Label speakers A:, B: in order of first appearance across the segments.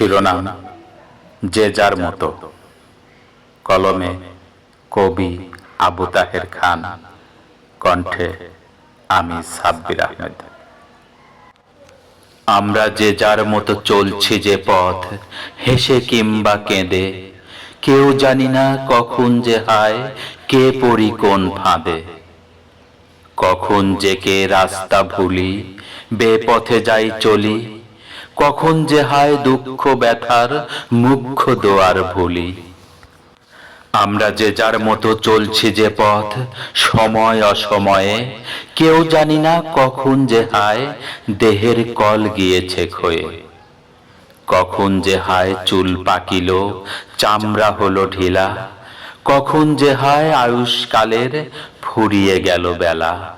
A: শিরোনাম যে যার মতো। কলমে কবি আবু তাহের খান, কণ্ঠে আমি সাব্বির আহমেদ। আমরা যে যার মতো চলছি যে পথ, হেসে কিংবা কেঁদে, কেউ জানি না কখন যে হায়, কে পড়ি কোন ফাঁদে। কখন যে কে রাস্তা ভুলি, বেপথে যাই চলি কখন যে হায় দুঃখ ব্যথার মুখ্য দোয়ার ভুলি। আমরা যে যার মতো চলছি যে পথ, সময় অসময়ে, কেউ জানি না কখন যে হায়, দেহের কল গিয়েছে ক্ষয়ে। কখন যে হায় চুল পাকিল, চামড়া হলো ঢিলা। কখন যে হায় আয়ুষ্কালের ফুরিয়ে গেল বেলা।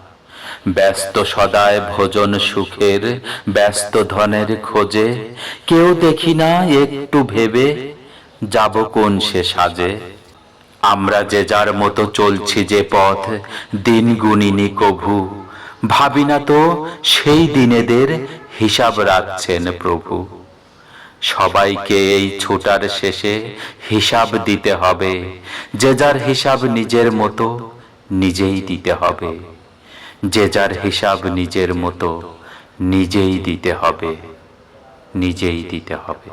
A: ব্যস্ত সদায় ভোজন সুখের, ব্যস্ত ধনের খোঁজে। কেউ দেখি না একটু ভেবে, যাব কোন সে সাজে। আমরা যে যার মতো চলছি যে পথ, দিন গুণিনী কভু। ভাবি না তো সেই দিনেদের হিসাব রাখছেন প্রভু। সবাইকে এই ছোটার শেষে হিসাব দিতে হবে। যে যার হিসাব নিজের মতো, নিজেই দিতে হবে। যে যার হিসাব নিজের মতো নিজেই দিতে হবে নিজেই দিতে হবে।